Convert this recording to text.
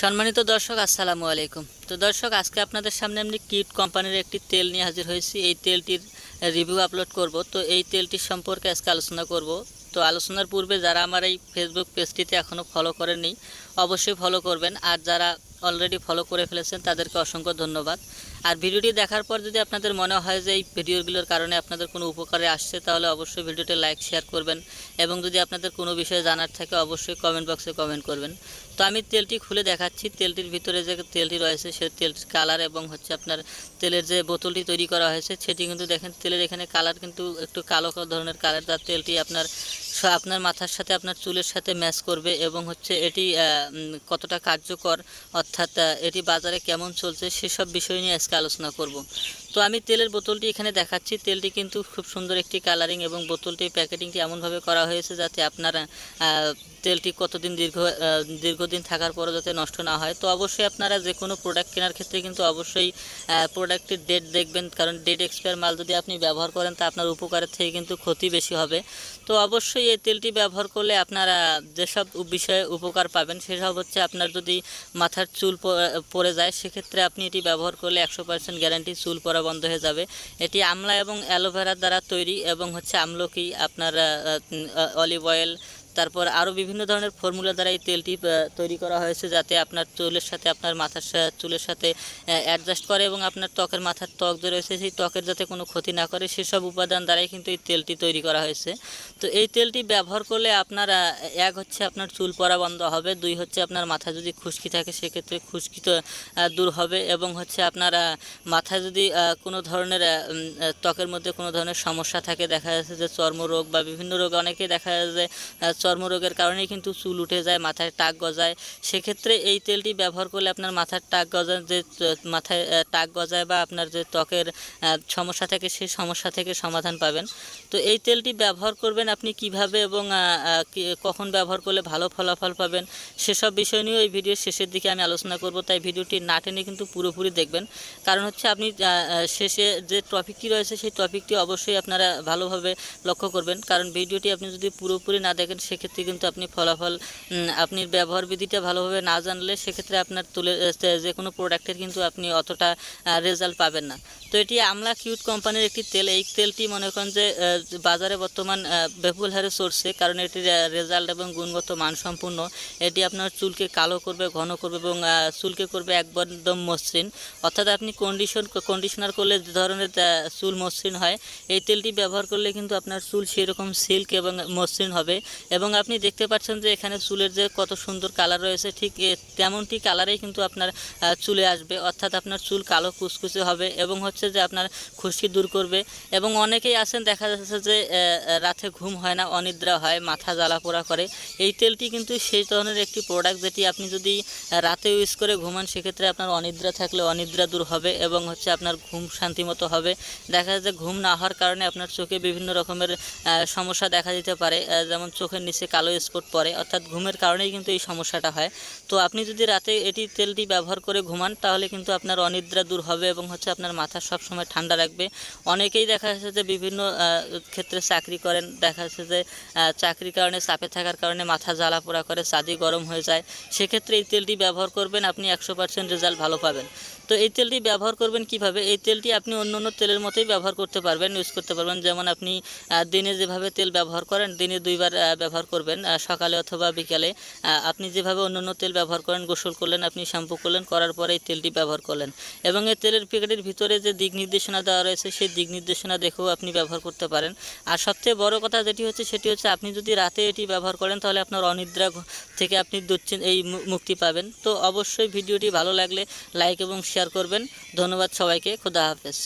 সম্মানিত দর্শক, আসসালামু আলাইকুম। তো দর্শক, আজকে আপনাদের সামনে আমি কিট কোম্পানির একটি তেল নিয়ে হাজির হয়েছি। এই তেলটির রিভিউ আপলোড করব। তো এই তেলটির সম্পর্কে আজকে আলোচনা করব। তো আলোচনার পূর্বে যারা আমার এই ফেসবুক পেজটিতে এখনও ফলো করেননি, অবশ্যই ফলো করবেন। আর যারা অলরেডি ফলো করে ফেলেছেন, তাদেরকে অসংখ্য ধন্যবাদ। আর ভিডিওটি দেখার পর যদি আপনাদের মনে হয় যে এই ভিডিওগুলোর কারণে আপনাদের কোনো উপকারে আসছে, তাহলে অবশ্যই ভিডিওটি লাইক শেয়ার করবেন এবং যদি আপনাদের কোনো বিষয়ে জানার থাকে, অবশ্যই কমেন্ট বক্সে কমেন্ট করবেন। তো আমি তেলটি খুলে দেখাচ্ছি, তেলটির ভিতরে যে তেলটি রয়েছে, সে তেলটির কালার এবং হচ্ছে আপনার তেলের যে বোতলটি তৈরি করা হয়েছে, সেটি কিন্তু দেখেন, তেলের এখানে কালার কিন্তু একটু কালো ধরনের কালার তার তেলটি আপনার আপনার মাথার সাথে আপনার চুলের সাথে ম্যাচ করবে এবং হচ্ছে এটি কতটা কার্যকর, অর্থাৎ এটি বাজারে কেমন চলছে সেসব বিষয় নিয়ে আজকে আলোচনা করব। তো আমি তেলের বোতলটি এখানে দেখাচ্ছি। তেলটি কিন্তু খুব সুন্দর একটি কালারিং এবং বোতলটির প্যাকেটিংটি এমনভাবে করা হয়েছে যাতে আপনার তেলটি কতদিন দীর্ঘ দীর্ঘদিন থাকার পরও যাতে নষ্ট না হয়। তো অবশ্যই আপনারা যে কোনো প্রোডাক্ট কেনার ক্ষেত্রে কিন্তু অবশ্যই প্রোডাক্টের ডেট দেখবেন, কারণ ডেট এক্সপায়ার মাল যদি আপনি ব্যবহার করেন তা আপনার উপকারের থেকে কিন্তু ক্ষতি বেশি হবে। তো অবশ্যই এই তেলটি ব্যবহার করলে আপনারা যেসব বিষয়ে উপকার পাবেন, সেসব হচ্ছে আপনার যদি মাথার চুল পড়ে যায়, সেক্ষেত্রে আপনি এটি ব্যবহার করলে একশো পার্সেন্ট গ্যারান্টি চুল পড়া বন্ধ হয়ে যাবে। এটি আমলা এবং অ্যালোভেরার দ্বারা তৈরি এবং হচ্ছে আমলকি আপনার অলিভ অয়েল তারপর আরও বিভিন্ন ধরনের ফর্মুলা দ্বারা এই তেলটি তৈরি করা হয়েছে যাতে আপনার চুলের সাথে, আপনার মাথার চুলের সাথে অ্যাডজাস্ট করে এবং আপনার ত্বকের মাথার ত্বক যে রয়েছে, সেই ত্বকের যাতে কোনো ক্ষতি না করে, সেসব উপাদান দ্বারাই কিন্তু এই তেলটি তৈরি করা হয়েছে। তো এই তেলটি ব্যবহার করলে আপনার এক হচ্ছে আপনার চুল পড়া বন্ধ হবে, দুই হচ্ছে আপনার মাথায় যদি খুশকি থাকে, সেক্ষেত্রে খুশকি তো দূর হবে এবং হচ্ছে আপনার মাথায় যদি কোনো ধরনের ত্বকের মধ্যে কোনো ধরনের সমস্যা থাকে, দেখা যাচ্ছে যে চর্মরোগ বা বিভিন্ন রোগ অনেকেই দেখা যায় যে চর্মরোগের কারণে কিন্তু চুল উঠে যায়, মাথায় টাক গজায়। সেক্ষেত্রে এই তেলটি ব্যবহার করলে আপনার মাথার টাক গজায়, যে মাথায় টাক গজায় বা আপনার যে ত্বকের সমস্যা থাকে সেই সমস্যা থেকে সমাধান পাবেন। তো এই তেলটি ব্যবহার করবেন আপনি কীভাবে এবং কখন ব্যবহার করলে ভালো ফলাফল পাবেন, সেসব বিষয় নিয়েও এই ভিডিওর শেষের দিকে আমি আলোচনা করব। তাই ভিডিওটি না টেনে কিন্তু পুরোপুরি দেখবেন। কারণ হচ্ছে আপনি শেষে যে টপিকটি রয়েছে সেই টপিকটি অবশ্যই আপনারা ভালোভাবে লক্ষ্য করবেন। কারণ ভিডিওটি আপনি যদি পুরোপুরি না দেখেন সেক্ষেত্রে কিন্তু আপনি ফলাফল আপনি ব্যবহার বিধিটা ভালোভাবে না জানলে সেক্ষেত্রে আপনার তুলে যে কোনো প্রোডাক্টের কিন্তু আপনি অতটা রেজাল্ট পাবেন না। তো এটি আমলা কিউট কোম্পানির একটি তেল। এই তেলটি মনে করেন যে বাজারে বর্তমান বিপুল হারে চড়ছে কারণ এটির রেজাল্ট এবং গুণগত মানসম্পন্ন। এটি আপনার চুলকে কালো করবে, ঘন করবে এবং চুলকে করবে একদম মসৃণ। অর্থাৎ আপনি কন্ডিশন কন্ডিশনার করলে যে ধরনের চুল মসৃণ হয়, এই তেলটি ব্যবহার করলে কিন্তু আপনার চুল সেরকম সিল্ক এবং মসৃণ হবে এবং আপনি দেখতে পাচ্ছেন যে এখানে চুলের যে কত সুন্দর কালার রয়েছে, ঠিক তেমনটি কালারেই কিন্তু আপনার চুলে আসবে। অর্থাৎ আপনার চুল কালো কুচকুচে হবে এবং হচ্ছে যে আপনার খুশকি দূর করবে এবং অনেকেই আছেন, দেখা যাচ্ছে যে রাতে ঘুম হয় না, অনিদ্রা হয়, মাথা জ্বালা পোড়া করে। এই তেলটি কিন্তু সেই ধরনের একটি প্রোডাক্ট যেটি আপনি যদি রাতে ইউজ করে ঘুমান, সেক্ষেত্রে আপনার অনিদ্রা থাকলে অনিদ্রা দূর হবে এবং হচ্ছে আপনার ঘুম শান্তিমতো হবে। দেখা যায় যে ঘুম না হওয়ার কারণে আপনার চোখে বিভিন্ন রকমের সমস্যা দেখা দিতে পারে। যেমন চোখের নিচে কালো স্পট পড়ে অর্থাৎ ঘুমের কারণেই কিন্তু এই সমস্যাটা হয়। তো আপনি যদি রাতে এটি তেলটি ব্যবহার করে ঘুমান, তাহলে কিন্তু আপনার অনিদ্রা দূর হবে এবং হচ্ছে আপনার মাথা সবসময় ঠান্ডা রাখবে। অনেকেই দেখা যাচ্ছে যে বিভিন্ন ক্ষেত্রে চাকরি করেন, দেখা যাচ্ছে যে চাকরির কারণে, চাপে থাকার কারণে মাথা জ্বালা পোড়া করে, চাঁদি গরম হয়ে যায়। সেক্ষেত্রে এই তেলটি ব্যবহার করবেন, আপনি একশো রেজাল্ট ভালো পাবেন। তো এই তেলটি ব্যবহার করবেন কীভাবে? এই তেলটি আপনি অন্য অন্য তেলের মতোই ব্যবহার করতে পারবেন ইউজ করতে পারবেন। যেমন আপনি দিনে যেভাবে তেল ব্যবহার করেন, দিনে দুইবার ব্যবহার করবেন সকালে অথবা বিকালে। আপনি যেভাবে অন্য অন্য তেল ব্যবহার করেন, গোসল করলেন, আপনি শ্যাম্পু করলেন, করার পরে এই তেলটি ব্যবহার করলেন। এবং এই তেলের প্যাকেটের ভিতরে যে দিক নির্দেশনা দেওয়া রয়েছে, সেই দিক নির্দেশনা দেখেও আপনি ব্যবহার করতে পারেন। আর সবচেয়ে বড় কথা যেটি হচ্ছে, সেটি হচ্ছে আপনি যদি রাতে এটি ব্যবহার করেন, তাহলে আপনার অনিদ্রা থেকে আপনি দুশ্চিন এই মুক্তি পাবেন। তো অবশ্যই ভিডিওটি ভালো লাগলে লাইক এবং শেয়ার করবেন। ধন্যবাদ সবাইকে খোদা হাফেজ।